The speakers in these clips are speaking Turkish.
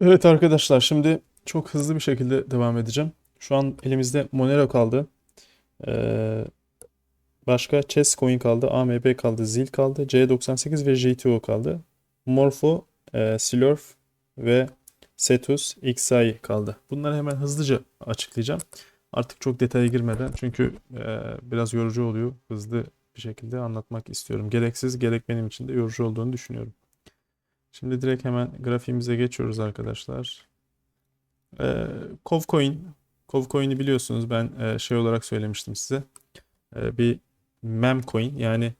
Evet arkadaşlar şimdi çok hızlı bir şekilde devam edeceğim. Şu an elimizde Monero kaldı. Ee, başka Chess Coin kaldı, AMB kaldı, ZIL kaldı, C98 ve JTO kaldı. Morpho, e, Silurf ve Cetus, XAI kaldı. Bunları hemen hızlıca açıklayacağım. Artık çok detaya girmeden çünkü e, biraz yorucu oluyor. Hızlı bir şekilde anlatmak istiyorum. Gereksiz, gerek benim için de yorucu olduğunu düşünüyorum. Şimdi direkt hemen grafiğimize geçiyoruz arkadaşlar. Ee, Covcoin. Covcoin'i biliyorsunuz ben e, şey olarak söylemiştim size. Ee, bir meme coin yani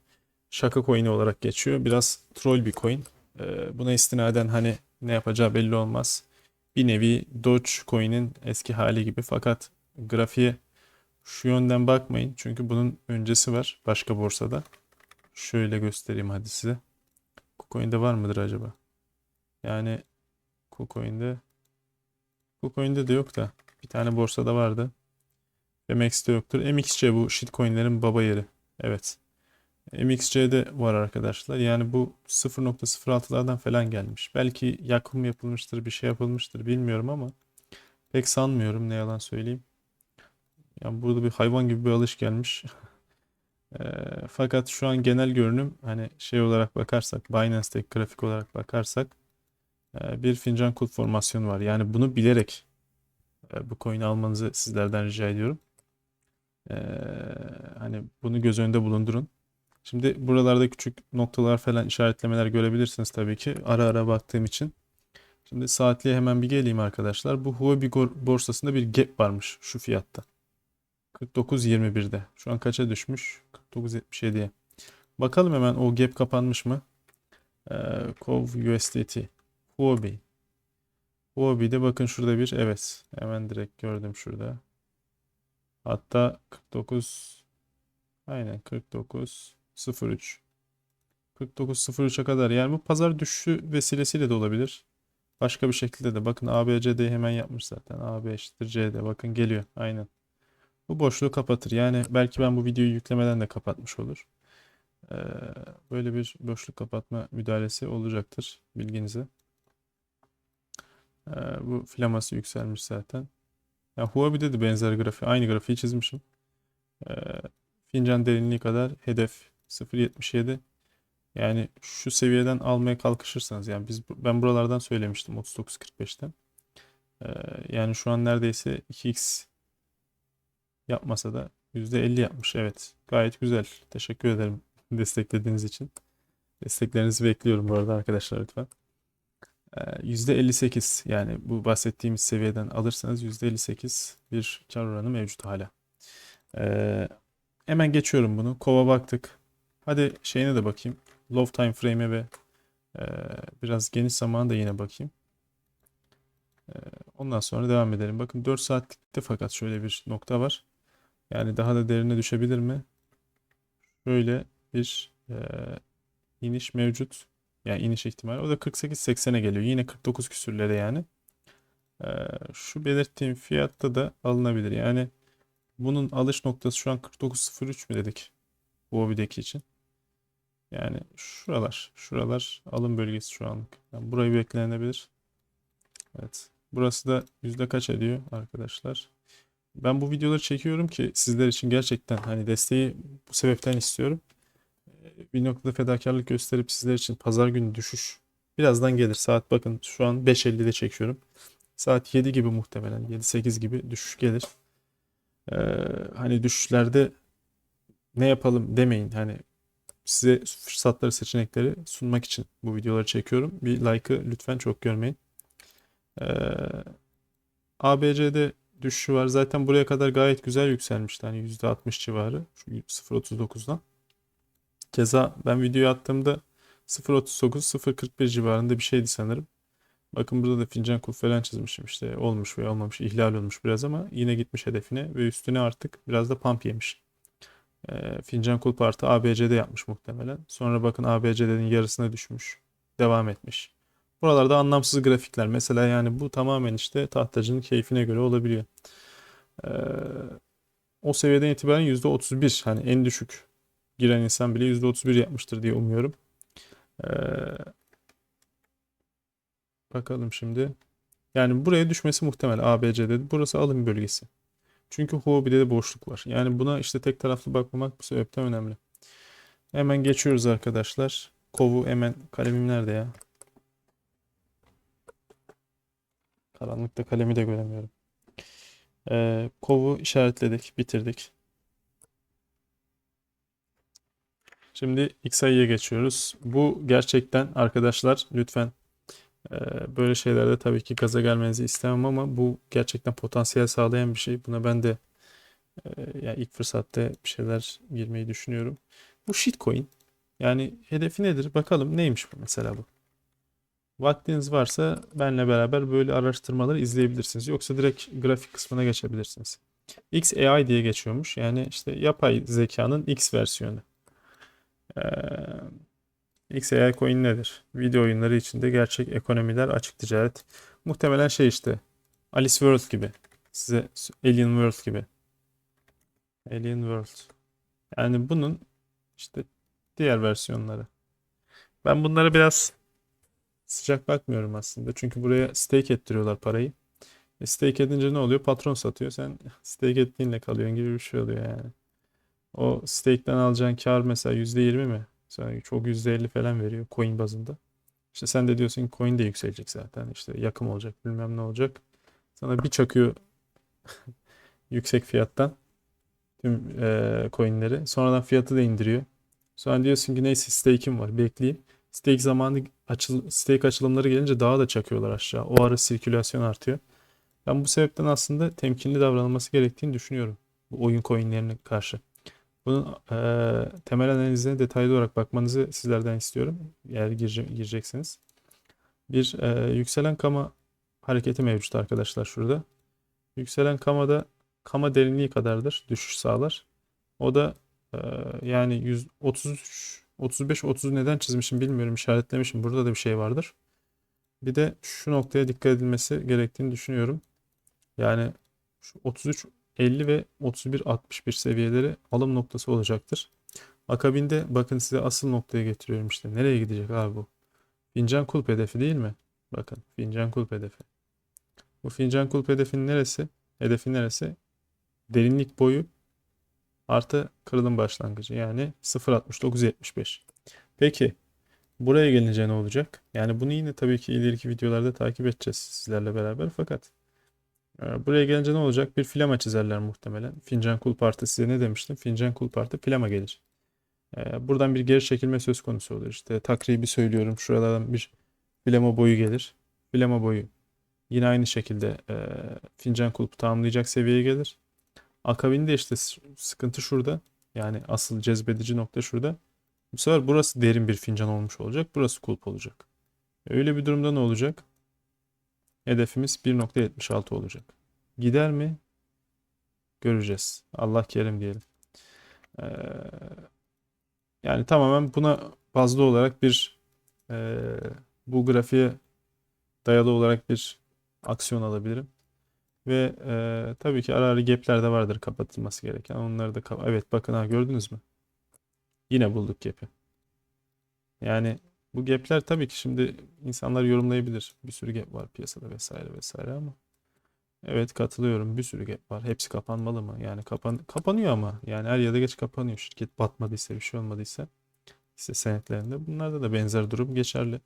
şaka coin'i olarak geçiyor. Biraz troll bir coin. Ee, buna istinaden hani ne yapacağı belli olmaz. Bir nevi Dogecoin'in eski hali gibi fakat grafiğe şu yönden bakmayın. Çünkü bunun öncesi var başka borsada. Şöyle göstereyim hadi size. KuCoin'de var mıdır acaba? Yani KuCoin'de KuCoin'de de yok da bir tane borsada vardı. MX'de yoktur. MXC bu shitcoin'lerin baba yeri. Evet. MXC'de var arkadaşlar. Yani bu 0.06'lardan falan gelmiş. Belki yakım yapılmıştır, bir şey yapılmıştır bilmiyorum ama pek sanmıyorum ne yalan söyleyeyim. Yani burada bir hayvan gibi bir alış gelmiş. Eee, fakat şu an genel görünüm hani şey olarak bakarsak Binance'daki grafik olarak bakarsak bir fincan kulp formasyonu var. Yani bunu bilerek e, bu coin'i almanızı sizlerden rica ediyorum. Eee, hani bunu göz önünde bulundurun. Şimdi buralarda küçük noktalar falan işaretlemeler görebilirsiniz tabii ki ara ara baktığım için. Şimdi saatliğe hemen bir geleyim arkadaşlar. Bu Huobi borsasında bir gap varmış şu fiyatta. 49.21'de. Şu an kaça düşmüş? 49.77'ye. Bakalım hemen o gap kapanmış mı? Ee, Cov USDT. Huobi. Huobi'de bakın şurada bir evet. Hemen direkt gördüm şurada. Hatta 49 aynen 49.03 49.03'e kadar yani bu pazar düşüşü vesilesiyle de olabilir. Başka bir şekilde de bakın ABCD'yi hemen yapmış zaten. AB eşittir CD bakın geliyor aynen. Bu boşluğu kapatır. Yani belki ben bu videoyu yüklemeden de kapatmış olur. Ee, böyle bir boşluk kapatma müdahalesi olacaktır bilginize. Ee, bu flaması yükselmiş zaten. Ya Huobi'de de benzer grafiği, aynı grafiği çizmişim. Ee, fincan derinliği kadar hedef 0.77. Yani şu seviyeden almaya kalkışırsanız yani biz ben buralardan söylemiştim 39.45'ten. Ee, yani şu an neredeyse 2x yapmasa da %50 yapmış. Evet. Gayet güzel. Teşekkür ederim desteklediğiniz için. Desteklerinizi bekliyorum bu arada arkadaşlar lütfen. Ee, %58 yani bu bahsettiğimiz seviyeden alırsanız %58 bir kar oranı mevcut hala. Ee, hemen geçiyorum bunu. Kova baktık. Hadi şeyine de bakayım. Low time frame'e ve e, biraz geniş zamana da yine bakayım. Ee, ondan sonra devam edelim. Bakın 4 saatlikte fakat şöyle bir nokta var. Yani daha da derine düşebilir mi? Şöyle bir e, iniş mevcut. Yani iniş ihtimali. O da 48-80'e geliyor. Yine 49 küsürlere yani. E, şu belirttiğim fiyatta da alınabilir. Yani bunun alış noktası şu an 49.03 mi dedik? Bu hobideki için. Yani şuralar. Şuralar alım bölgesi şu anlık. Yani burayı beklenebilir. Evet. Burası da yüzde kaç ediyor arkadaşlar? Ben bu videoları çekiyorum ki sizler için gerçekten hani desteği bu sebepten istiyorum. Ee, Bir noktada fedakarlık gösterip sizler için pazar günü düşüş birazdan gelir. Saat bakın şu an 5.50'de çekiyorum. Saat 7 gibi muhtemelen 7-8 gibi düşüş gelir. Ee, hani düşüşlerde ne yapalım demeyin. Hani size fırsatları seçenekleri sunmak için bu videoları çekiyorum. Bir like'ı lütfen çok görmeyin. Ee, ABC'de düşüşü var. Zaten buraya kadar gayet güzel yükselmişti. Hani %60 civarı. Şu 0.39'dan. Keza ben videoyu attığımda 0.39, 0.41 civarında bir şeydi sanırım. Bakın burada da fincan kulp falan çizmişim işte. Olmuş veya olmamış. ihlal olmuş biraz ama yine gitmiş hedefine ve üstüne artık biraz da pump yemiş. Ee, fincan kulp artı ABC'de yapmış muhtemelen. Sonra bakın ABC'nin yarısına düşmüş. Devam etmiş. Buralarda anlamsız grafikler. Mesela yani bu tamamen işte tahtacının keyfine göre olabiliyor. Ee, o seviyeden itibaren %31 hani en düşük giren insan bile %31 yapmıştır diye umuyorum. Ee, bakalım şimdi. Yani buraya düşmesi muhtemel ABC'de. Burası alım bölgesi. Çünkü Huobi'de de boşluk var. Yani buna işte tek taraflı bakmamak bu sebepten önemli. Hemen geçiyoruz arkadaşlar. Kovu hemen kalemim nerede ya? Karanlıkta kalemi de göremiyorum. Ee, kovu işaretledik, bitirdik. Şimdi XI'ye geçiyoruz. Bu gerçekten arkadaşlar lütfen e, böyle şeylerde tabii ki gaza gelmenizi istemem ama bu gerçekten potansiyel sağlayan bir şey. Buna ben de e, yani ilk fırsatta bir şeyler girmeyi düşünüyorum. Bu shitcoin. Yani hedefi nedir? Bakalım neymiş bu mesela bu. Vaktiniz varsa benle beraber böyle araştırmaları izleyebilirsiniz. Yoksa direkt grafik kısmına geçebilirsiniz. XAI diye geçiyormuş. Yani işte yapay zekanın X versiyonu. Ee, XAI coin nedir? Video oyunları içinde gerçek ekonomiler, açık ticaret. Muhtemelen şey işte Alice World gibi. Size Alien World gibi. Alien World. Yani bunun işte diğer versiyonları. Ben bunlara biraz sıcak bakmıyorum aslında. Çünkü buraya stake ettiriyorlar parayı. E stake edince ne oluyor? Patron satıyor. Sen stake ettiğinle kalıyorsun gibi bir şey oluyor yani. O stake'den alacağın kar mesela %20 mi? Sonra çok %50 falan veriyor coin bazında. İşte sen de diyorsun ki coin de yükselecek zaten. İşte yakım olacak bilmem ne olacak. Sana bir çakıyor yüksek fiyattan tüm e, coinleri. Sonradan fiyatı da indiriyor. Sonra diyorsun ki neyse stake'im var bekleyeyim. Stake zamanı açıl stake açılımları gelince daha da çakıyorlar aşağı. O ara sirkülasyon artıyor. Ben bu sebepten aslında temkinli davranılması gerektiğini düşünüyorum. Bu oyun coinlerine karşı. Bunun e, temel analizine detaylı olarak bakmanızı sizlerden istiyorum. Eğer girece gireceksiniz. Bir e, yükselen kama hareketi mevcut arkadaşlar şurada. Yükselen kamada kama derinliği kadardır. Düşüş sağlar. O da e, yani 133 35 30 neden çizmişim bilmiyorum. işaretlemişim. Burada da bir şey vardır. Bir de şu noktaya dikkat edilmesi gerektiğini düşünüyorum. Yani şu 33 50 ve 31-61 seviyeleri alım noktası olacaktır. Akabinde bakın size asıl noktaya getiriyorum işte. Nereye gidecek abi bu? Fincan kulp hedefi değil mi? Bakın fincan kulp hedefi. Bu fincan kulp hedefinin neresi? Hedefi neresi? Derinlik boyu artı kırılım başlangıcı. Yani 0.6975. Peki buraya gelince ne olacak? Yani bunu yine tabii ki ileriki videolarda takip edeceğiz sizlerle beraber. Fakat buraya gelince ne olacak? Bir flama çizerler muhtemelen. Fincan kul parti size ne demiştim? Fincan kul parti flama gelir. Ee, buradan bir geri çekilme söz konusu olur. İşte takribi söylüyorum. Şuralardan bir flama boyu gelir. Flama boyu yine aynı şekilde e, fincan kulpu tamamlayacak seviyeye gelir. Akabinde işte sıkıntı şurada. Yani asıl cezbedici nokta şurada. Bu sefer burası derin bir fincan olmuş olacak. Burası kulp olacak. Öyle bir durumda ne olacak? Hedefimiz 1.76 olacak. Gider mi? Göreceğiz. Allah kerim diyelim. Ee, yani tamamen buna bazlı olarak bir e, bu grafiğe dayalı olarak bir aksiyon alabilirim. Ve e, tabii ki ara ara gap'ler de vardır kapatılması gereken. Onları da evet bakın ha gördünüz mü? Yine bulduk gap'i. Yani bu gap'ler tabii ki şimdi insanlar yorumlayabilir. Bir sürü gap var piyasada vesaire vesaire ama evet katılıyorum. Bir sürü gap var. Hepsi kapanmalı mı? Yani kapan kapanıyor ama yani her ya da geç kapanıyor. Şirket batmadıysa bir şey olmadıysa hisse senetlerinde. Bunlarda da benzer durum geçerli.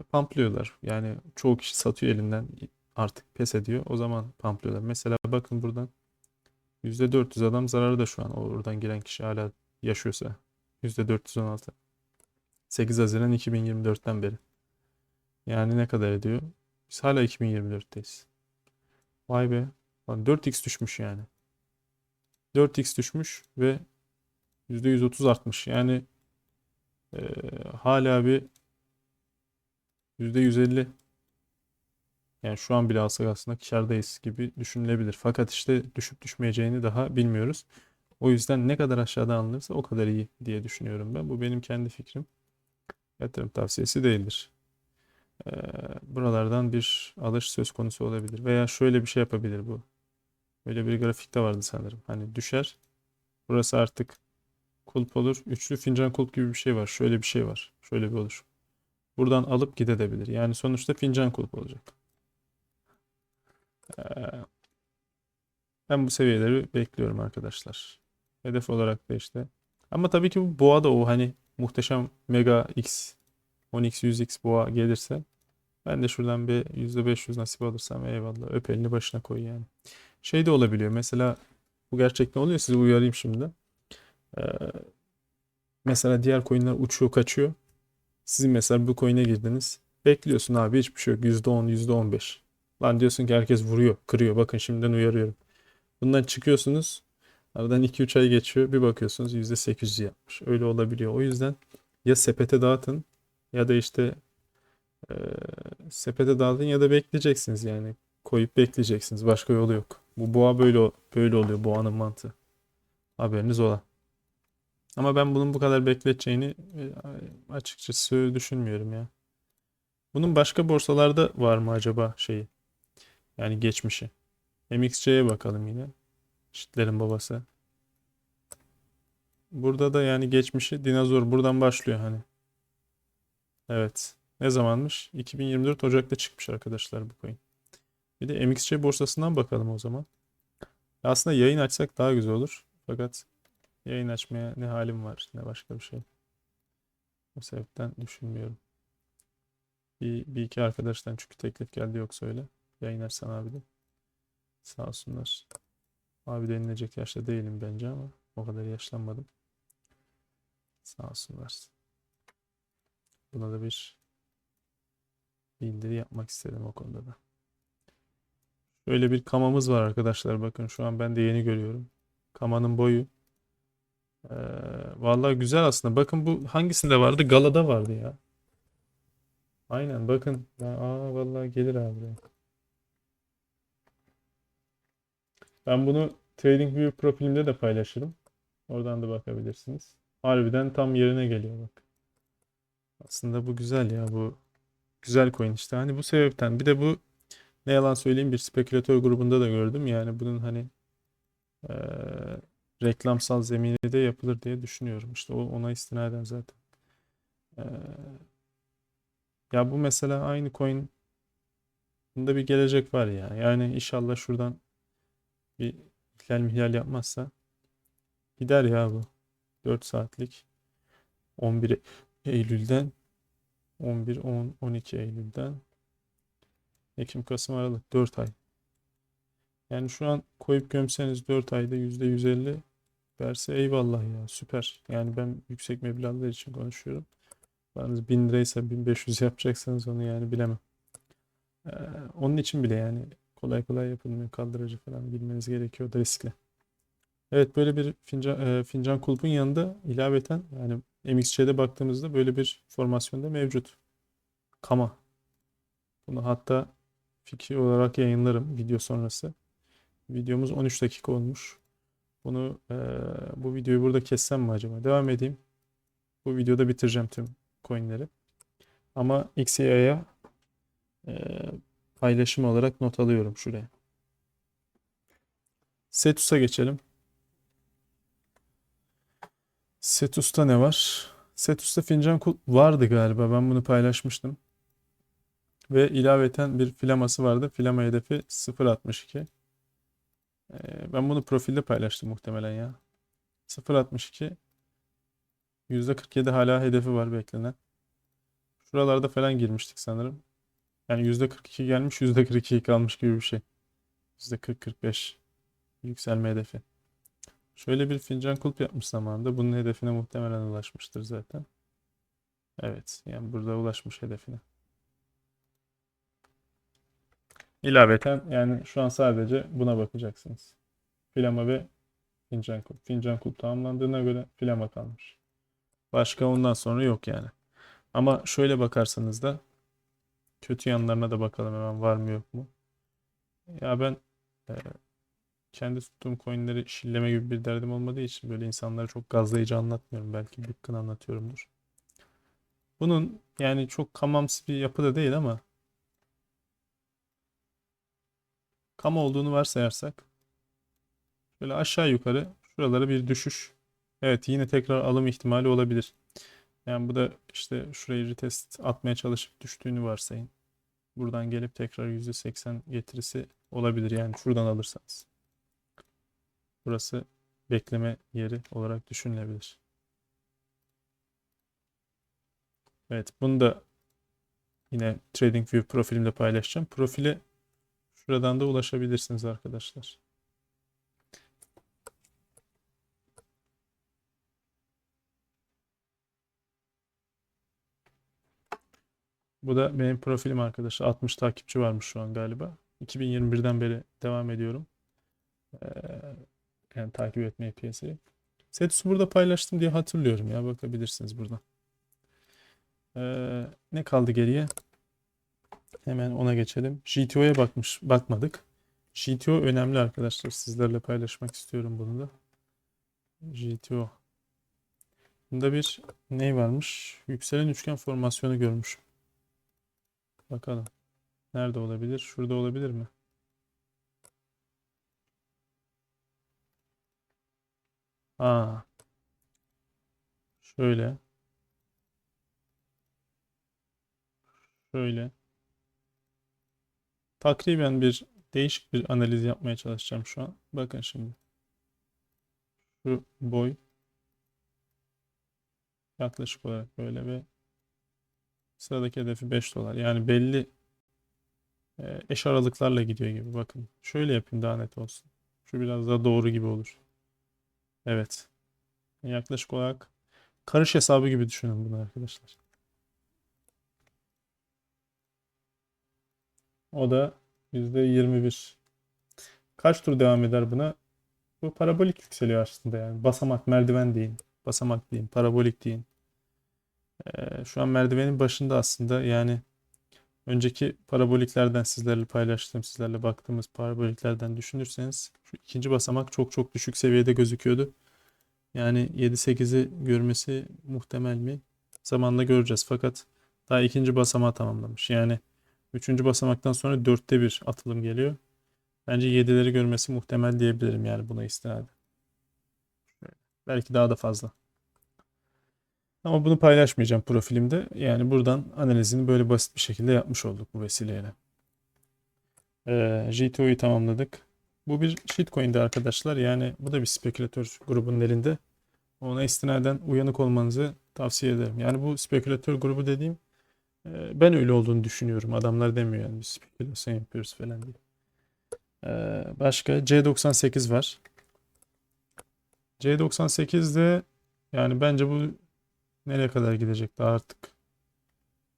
E, pamplıyorlar. Yani çoğu kişi satıyor elinden artık pes ediyor. O zaman pamplıyorlar. Mesela bakın buradan %400 adam zararda şu an. Oradan giren kişi hala yaşıyorsa. %416. 8 Haziran 2024'ten beri. Yani ne kadar ediyor? Biz hala 2024'teyiz. Vay be. 4x düşmüş yani. 4x düşmüş ve %130 artmış. Yani e, hala bir %150 yani şu an bile alsak aslında kârdayız gibi düşünülebilir. Fakat işte düşüp düşmeyeceğini daha bilmiyoruz. O yüzden ne kadar aşağıda alınırsa o kadar iyi diye düşünüyorum ben. Bu benim kendi fikrim yatırım tavsiyesi değildir. Ee, buralardan bir alış söz konusu olabilir. Veya şöyle bir şey yapabilir bu. Böyle bir grafikte vardı sanırım. Hani düşer. Burası artık kulp olur. Üçlü fincan kulp gibi bir şey var. Şöyle bir şey var. Şöyle bir olur. Buradan alıp gidebilir. Yani sonuçta fincan kulp olacak. Ee, ben bu seviyeleri bekliyorum arkadaşlar. Hedef olarak da işte. Ama tabii ki bu boğa da o hani muhteşem Mega X 10x 100x boğa gelirse ben de şuradan bir %500 nasip alırsam eyvallah öp elini başına koy yani. Şey de olabiliyor mesela bu gerçekten oluyor sizi uyarayım şimdi. Ee, mesela diğer coinler uçuyor kaçıyor. Sizin mesela bu coin'e girdiniz. Bekliyorsun abi hiçbir şey yok. %10, %15. Lan diyorsun ki herkes vuruyor, kırıyor. Bakın şimdiden uyarıyorum. Bundan çıkıyorsunuz. Aradan 2-3 ay geçiyor. Bir bakıyorsunuz %800 yapmış. Öyle olabiliyor. O yüzden ya sepete dağıtın ya da işte e, sepete dağıtın ya da bekleyeceksiniz yani. Koyup bekleyeceksiniz. Başka yolu yok. Bu boğa böyle böyle oluyor. Boğanın mantığı. Haberiniz ola. Ama ben bunun bu kadar bekleteceğini açıkçası düşünmüyorum ya. Bunun başka borsalarda var mı acaba şeyi? Yani geçmişi. MXC'ye bakalım yine. Çitlerin babası. Burada da yani geçmişi dinozor buradan başlıyor hani. Evet. Ne zamanmış? 2024 Ocak'ta çıkmış arkadaşlar bu coin. Bir de MXC borsasından bakalım o zaman. Aslında yayın açsak daha güzel olur. Fakat yayın açmaya ne halim var ne başka bir şey. O sebepten düşünmüyorum. Bir, bir iki arkadaştan çünkü teklif geldi yoksa öyle. Yayın açsan abi de. Sağ olsunlar. Abi denilecek yaşta değilim bence ama o kadar yaşlanmadım. Sağ olsunlar. Buna da bir bildiri yapmak istedim o konuda da. Şöyle bir kamamız var arkadaşlar. Bakın şu an ben de yeni görüyorum. Kamanın boyu. Ee, vallahi güzel aslında. Bakın bu hangisinde vardı? Galada vardı ya. Aynen bakın. Aa vallahi gelir abi. Ben bunu TradingView profilimde de paylaşırım. Oradan da bakabilirsiniz. Harbiden tam yerine geliyor bak. Aslında bu güzel ya bu güzel coin işte. Hani bu sebepten bir de bu ne yalan söyleyeyim bir spekülatör grubunda da gördüm. Yani bunun hani eee, reklamsal zemini de yapılır diye düşünüyorum. İşte ona istinaden zaten. Eee, ya bu mesela aynı coin bunda bir gelecek var ya. Yani inşallah şuradan bir ihlal mihlal yapmazsa gider ya bu. 4 saatlik 11 Eylül'den 11 10 12 Eylül'den Ekim Kasım Aralık 4 ay. Yani şu an koyup gömseniz 4 ayda %150 verse eyvallah ya süper. Yani ben yüksek meblağlar için konuşuyorum. Yalnız 1000 liraysa 1500 yapacaksanız onu yani bilemem. Ee, onun için bile yani kolay kolay yapılmıyor. Kaldırıcı falan bilmeniz gerekiyor da riskli. Evet böyle bir fincan, e, fincan kulpun yanında ilaveten yani MXC'de baktığımızda böyle bir formasyonda mevcut. Kama. Bunu hatta fikir olarak yayınlarım video sonrası. Videomuz 13 dakika olmuş. Bunu e, bu videoyu burada kessem mi acaba? Devam edeyim. Bu videoda bitireceğim tüm coinleri. Ama XAI'ya e, paylaşım olarak not alıyorum şuraya. Setus'a geçelim. Setus'ta ne var? Setus'ta fincan kul vardı galiba. Ben bunu paylaşmıştım. Ve ilaveten bir filaması vardı. Filama hedefi 0.62. Ee, ben bunu profilde paylaştım muhtemelen ya. 0.62. %47 hala hedefi var beklenen. Şuralarda falan girmiştik sanırım. Yani %42 gelmiş, %42 kalmış gibi bir şey. %40-45 yükselme hedefi. Şöyle bir fincan kulp yapmış zamanında. Bunun hedefine muhtemelen ulaşmıştır zaten. Evet, yani burada ulaşmış hedefine. İlaveten yani şu an sadece buna bakacaksınız. Filama ve fincan kulp. Fincan kulp tamamlandığına göre filama kalmış. Başka ondan sonra yok yani. Ama şöyle bakarsanız da kötü yanlarına da bakalım hemen var mı yok mu. Ya ben e, kendi tuttuğum coinleri şilleme gibi bir derdim olmadığı için böyle insanlara çok gazlayıcı anlatmıyorum. Belki bıkkın anlatıyorumdur. Bunun yani çok kamamsı bir yapı da değil ama kama olduğunu varsayarsak şöyle aşağı yukarı şuralara bir düşüş. Evet yine tekrar alım ihtimali olabilir. Yani bu da işte şurayı retest atmaya çalışıp düştüğünü varsayın. Buradan gelip tekrar %80 getirisi olabilir yani şuradan alırsanız. Burası bekleme yeri olarak düşünülebilir. Evet, bunu da yine TradingView profilimde paylaşacağım. Profile şuradan da ulaşabilirsiniz arkadaşlar. Bu da benim profilim arkadaşlar. 60 takipçi varmış şu an galiba. 2021'den beri devam ediyorum. Ee, yani takip etmeye piyasayı. Setus'u burada paylaştım diye hatırlıyorum ya. Bakabilirsiniz buradan. Ee, ne kaldı geriye? Hemen ona geçelim. GTO'ya bakmış, bakmadık. GTO önemli arkadaşlar. Sizlerle paylaşmak istiyorum bunu da. GTO. Bunda bir ne varmış? Yükselen üçgen formasyonu görmüşüm. Bakalım. Nerede olabilir? Şurada olabilir mi? Aa. Şöyle. Şöyle. Takriben bir değişik bir analiz yapmaya çalışacağım şu an. Bakın şimdi. Şu boy yaklaşık olarak böyle ve sıradaki hedefi 5 dolar. Yani belli e, eş aralıklarla gidiyor gibi. Bakın. Şöyle yapayım daha net olsun. Şu biraz daha doğru gibi olur. Evet. Yaklaşık olarak karış hesabı gibi düşünün bunu arkadaşlar. O da %21. Kaç tur devam eder buna? Bu parabolik yükseliyor aslında yani. Basamak, merdiven deyin. Basamak deyin, parabolik deyin. Şu an merdivenin başında aslında yani önceki paraboliklerden sizlerle paylaştığım, sizlerle baktığımız paraboliklerden düşünürseniz şu ikinci basamak çok çok düşük seviyede gözüküyordu. Yani 7-8'i görmesi muhtemel mi? Zamanla göreceğiz. Fakat daha ikinci basamağı tamamlamış. Yani üçüncü basamaktan sonra dörtte bir atılım geliyor. Bence 7'leri görmesi muhtemel diyebilirim yani buna istinaden. Belki daha da fazla. Ama bunu paylaşmayacağım profilimde. Yani buradan analizini böyle basit bir şekilde yapmış olduk bu vesileyle. Ee, tamamladık. Bu bir shitcoin'di arkadaşlar. Yani bu da bir spekülatör grubunun elinde. Ona istinaden uyanık olmanızı tavsiye ederim. Yani bu spekülatör grubu dediğim e, ben öyle olduğunu düşünüyorum. Adamlar demiyor yani biz spekülasyon yapıyoruz falan diye. Ee, başka C98 var. C98'de yani bence bu nereye kadar gidecek daha artık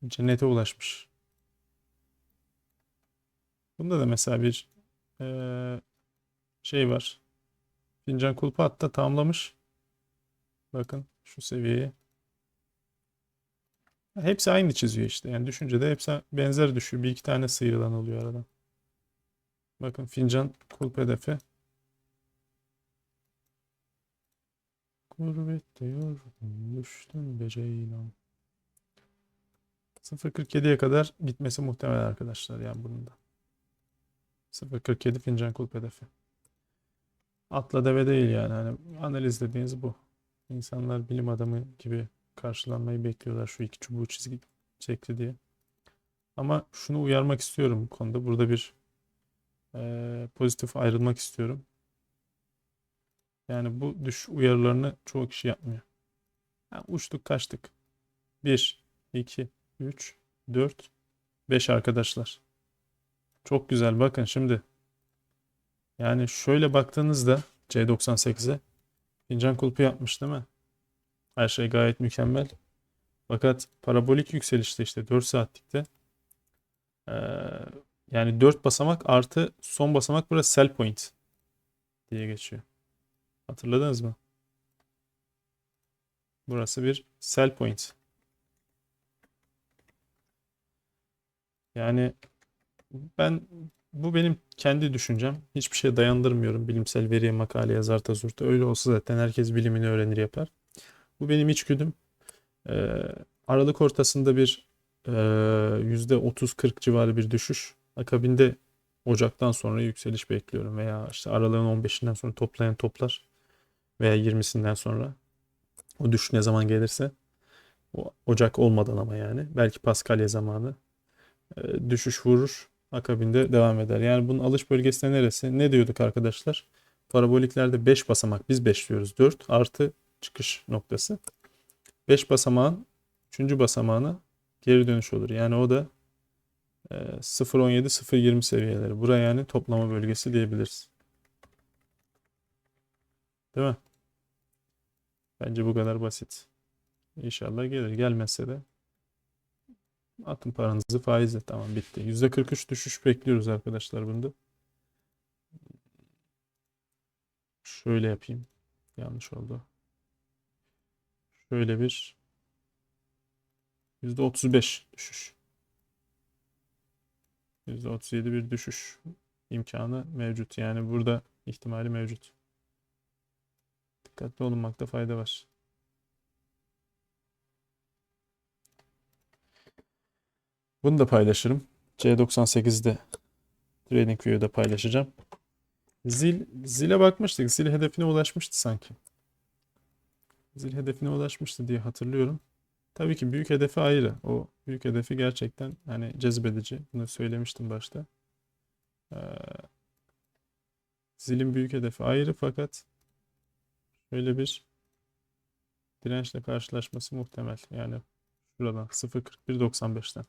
cennete ulaşmış. Bunda da mesela bir e, şey var. Fincan kulpu hatta tamamlamış. Bakın şu seviyeyi. Hepsi aynı çiziyor işte. Yani düşünce de hepsi benzer düşüyor. Bir iki tane sıyrılan oluyor aradan. Bakın fincan kulp hedefi. Gurbette yorgun düştüm be ceylan. 0.47'ye kadar gitmesi muhtemel arkadaşlar yani bunun da. 0.47 fincan kulp hedefi. Atla deve değil yani. Hani analiz dediğiniz bu. İnsanlar bilim adamı gibi karşılanmayı bekliyorlar şu iki çubuğu çizgi çekti diye. Ama şunu uyarmak istiyorum bu konuda. Burada bir e, pozitif ayrılmak istiyorum. Yani bu düş uyarılarını çoğu kişi yapmıyor. Yani uçtuk kaçtık. 1, 2, 3, 4, 5 arkadaşlar. Çok güzel bakın şimdi. Yani şöyle baktığınızda C98'e fincan kulpu yapmış değil mi? Her şey gayet mükemmel. Fakat parabolik yükselişte işte 4 saatlikte ee, yani 4 basamak artı son basamak burası sell point diye geçiyor. Hatırladınız mı? Burası bir sell point. Yani ben bu benim kendi düşüncem. Hiçbir şeye dayandırmıyorum. Bilimsel veriye makale yazar tazurta. Öyle olsa zaten herkes bilimini öğrenir yapar. Bu benim içgüdüm. Ee, Aralık ortasında bir e, %30-40 civarı bir düşüş. Akabinde Ocak'tan sonra yükseliş bekliyorum veya işte aralığın 15'inden sonra toplayan toplar veya 20'sinden sonra o düşüş ne zaman gelirse o Ocak olmadan ama yani belki Paskalya zamanı e, düşüş vurur. akabinde devam eder. Yani bunun alış bölgesi neresi? Ne diyorduk arkadaşlar? Paraboliklerde 5 basamak. Biz 5 diyoruz. 4 artı çıkış noktası. 5 basamağın 3. basamağına geri dönüş olur. Yani o da e, 0.17-0.20 seviyeleri. Buraya yani toplama bölgesi diyebiliriz. Değil mi? Bence bu kadar basit. İnşallah gelir. Gelmezse de atın paranızı faizle. Tamam bitti. %43 düşüş bekliyoruz arkadaşlar bunda. Şöyle yapayım. Yanlış oldu. Şöyle bir %35 düşüş. %37 bir düşüş imkanı mevcut. Yani burada ihtimali mevcut. Dikkatli olunmakta fayda var. Bunu da paylaşırım. C98'de TradingView'da paylaşacağım. Zil, zile bakmıştık. Zil hedefine ulaşmıştı sanki. Zil hedefine ulaşmıştı diye hatırlıyorum. Tabii ki büyük hedefi ayrı. O büyük hedefi gerçekten hani cezbedici. Bunu söylemiştim başta. Ee, zilin büyük hedefi ayrı fakat şöyle bir dirençle karşılaşması muhtemel. Yani şuradan 0.41.95'ten.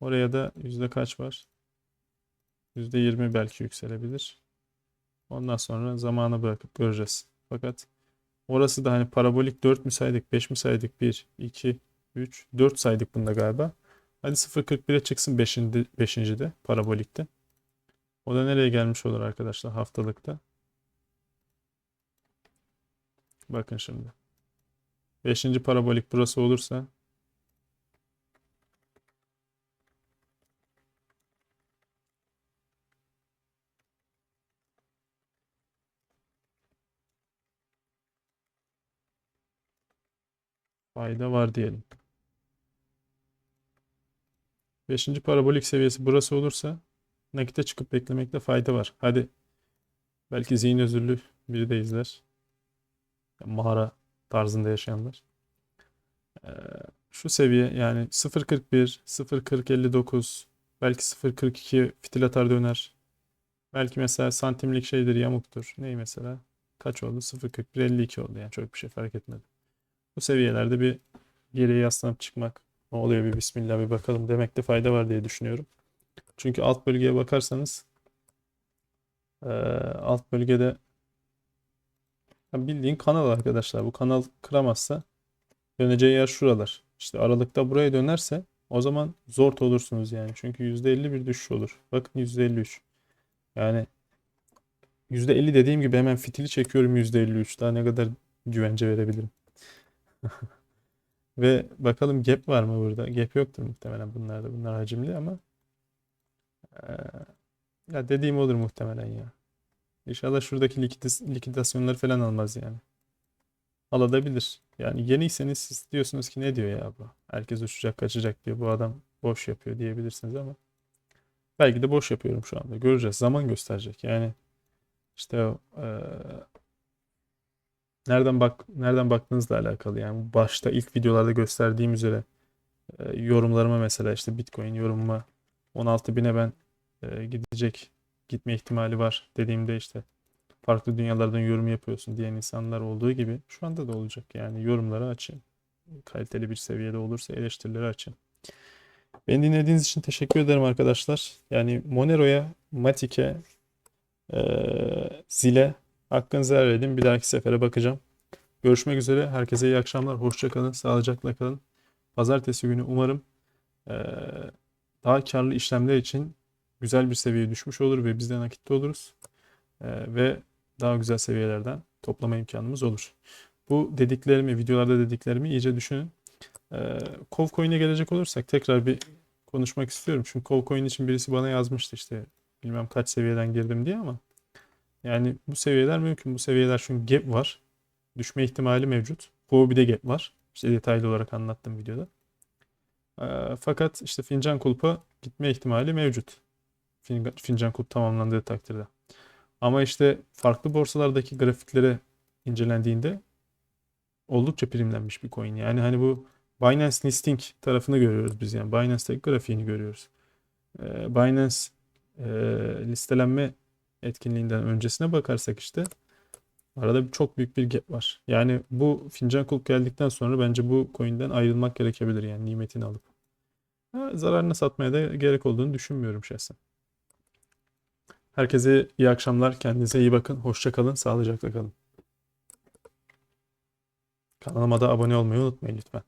Oraya da yüzde kaç var? Yüzde 20 belki yükselebilir. Ondan sonra zamana bırakıp göreceğiz. Fakat orası da hani parabolik 4 mü saydık, 5 mi saydık? 1, 2, 3, 4 saydık bunda galiba. Hadi 0.41'e çıksın 5. 5. de parabolikte. O da nereye gelmiş olur arkadaşlar haftalıkta? Bakın şimdi. 5. parabolik burası olursa fayda var diyelim. 5. parabolik seviyesi burası olursa nakite çıkıp beklemekte fayda var. Hadi belki zihin özürlü biri de izler. Mağara tarzında yaşayanlar. Ee, şu seviye yani 0.41, 0.4059 belki 0.42 fitil atar döner. Belki mesela santimlik şeydir yamuktur. Ney mesela? Kaç oldu? 0.41 52 oldu yani çok bir şey fark etmedi. Bu seviyelerde bir geriye yaslanıp çıkmak ne oluyor bir bismillah bir bakalım demekte fayda var diye düşünüyorum. Çünkü alt bölgeye bakarsanız e, alt bölgede bildiğin kanal arkadaşlar. Bu kanal kıramazsa döneceği yer şuralar. İşte aralıkta buraya dönerse o zaman zor olursunuz yani. Çünkü %50 bir düşüş olur. Bakın %53. Yani %50 dediğim gibi hemen fitili çekiyorum %53. Daha ne kadar güvence verebilirim. Ve bakalım gap var mı burada? Gap yoktur muhtemelen bunlarda. Bunlar hacimli ama ee, ya dediğim olur muhtemelen ya. İnşallah şuradaki likidasyonları falan almaz yani. Alabilir. Yani yeniyseniz siz diyorsunuz ki ne diyor ya bu? Herkes uçacak kaçacak diyor. Bu adam boş yapıyor diyebilirsiniz ama belki de boş yapıyorum şu anda. Göreceğiz. Zaman gösterecek. Yani işte e, nereden bak nereden baktığınızla alakalı. Yani başta ilk videolarda gösterdiğim üzere e, yorumlarıma mesela işte Bitcoin yorumuma 16 bine ben e, gidecek gitme ihtimali var dediğimde işte farklı dünyalardan yorum yapıyorsun diyen insanlar olduğu gibi şu anda da olacak. Yani yorumları açın. Kaliteli bir seviyede olursa eleştirileri açın. Beni dinlediğiniz için teşekkür ederim arkadaşlar. Yani Monero'ya, Matik'e, e, Zile hakkınızı helal edin. Bir dahaki sefere bakacağım. Görüşmek üzere. Herkese iyi akşamlar. Hoşça kalın. Sağlıcakla kalın. Pazartesi günü umarım e, daha karlı işlemler için güzel bir seviyeye düşmüş olur ve biz de nakitte oluruz. Ee, ve daha güzel seviyelerden toplama imkanımız olur. Bu dediklerimi, videolarda dediklerimi iyice düşünün. Ee, Covcoin'e gelecek olursak tekrar bir konuşmak istiyorum. Çünkü Covcoin için birisi bana yazmıştı işte bilmem kaç seviyeden girdim diye ama yani bu seviyeler mümkün. Bu seviyeler çünkü gap var. Düşme ihtimali mevcut. Bu bir de gap var. İşte detaylı olarak anlattım videoda. Ee, fakat işte fincan kulpa gitme ihtimali mevcut. Fincan kulp tamamlandığı takdirde. Ama işte farklı borsalardaki grafiklere incelendiğinde oldukça primlenmiş bir coin. Yani hani bu Binance listing tarafını görüyoruz biz yani. Binance'daki grafiğini görüyoruz. e, Binance e, listelenme etkinliğinden öncesine bakarsak işte arada bir- çok büyük bir gap var. Yani bu fincan kulp geldikten sonra bence bu coin'den ayrılmak gerekebilir yani nimetini alıp. Ha, zararına satmaya da gerek olduğunu düşünmüyorum şahsen. Herkese iyi akşamlar. Kendinize iyi bakın. Hoşça kalın. Sağlıcakla kalın. Kanalıma da abone olmayı unutmayın lütfen.